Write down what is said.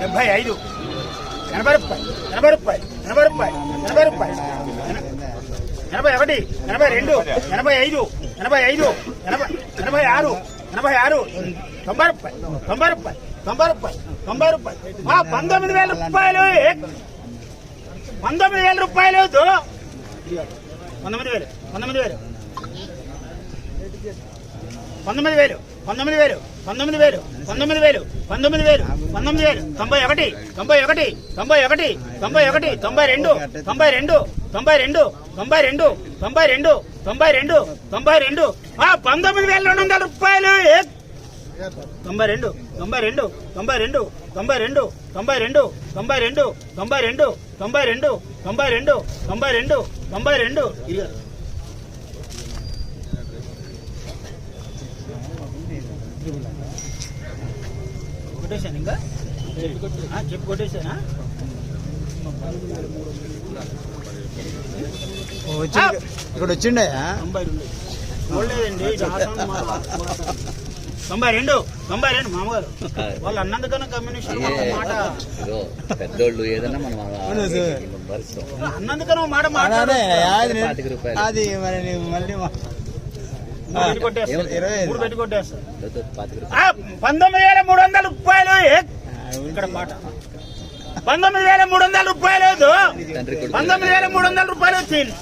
డెబ్బై ఐదు. ఎనభై రూపాయలు. ఎనభై రూపాయలు. ఎనభై రూపాయలు. ఎనభై రూపాయలు. ఎనభై ఒకటి ఎనభై రెండు ఎనభై ఐదు ఎనభై ఐదు ఎనభై ఎనభై ఆరు ఎనభై ఆరు. తొంభై రూపాయలు. తొంభై రూపాయలు. తొంభై రూపాయలు. తొంభై రూపాయలు. మా పంతొమ్మిది వేల రూపాయలు. పంతొమ్మిది వేల రూపాయలు పంతొమ్మిది వేలు. పంతొమ్మిది వేలు. పంతొమ్మిది వేలు. పంతొమ్మిది వేలు. పంతొమ్మిది వేలు పంతొమ్మిది వేలు పంతొమ్మిది వేలు పంతొమ్మిది వేలు తొంభై ఒకటి తొంభై ఒకటి తొంభై ఒకటి తొంభై ఒకటి తొంభై రెండు తొంభై రెండు తొంభై రెండు తొంభై రెండు తొంభై రెండు తొంభై రెండు తొంభై రెండు ఆ పంతొమ్మిది వేల రెండు వందల రూపాయలు తొంభై రెండు తొంభై రెండు తొంభై రెండు తొంభై రెండు తొంభై రెండు తొంభై రెండు తొంభై రెండు తొంభై రెండు తొంభై రెండు తొంభై రెండు తొంభై రెండు కొట్టేశాను ఇంకా? చెప్పు కొట్టేశానా ఇక్కడ వచ్చిండయా తొంభై రెండు. చూడలేదండి తొంభై రెండు తొంభై రెండు మామగారు. వాళ్ళు అన్నందుకన్నా కమ్యూనిస్ట్ మాట పెద్దోళ్ళు మాట మాట అది మరి మళ్ళీ పంతొమ్మిది వేల మూడు వందల రూపాయలు? ఇక్కడ మాట. పంతొమ్మిది వేల మూడు వందల రూపాయలు పంతొమ్మిది వేల మూడు వందల రూపాయలు వచ్చింది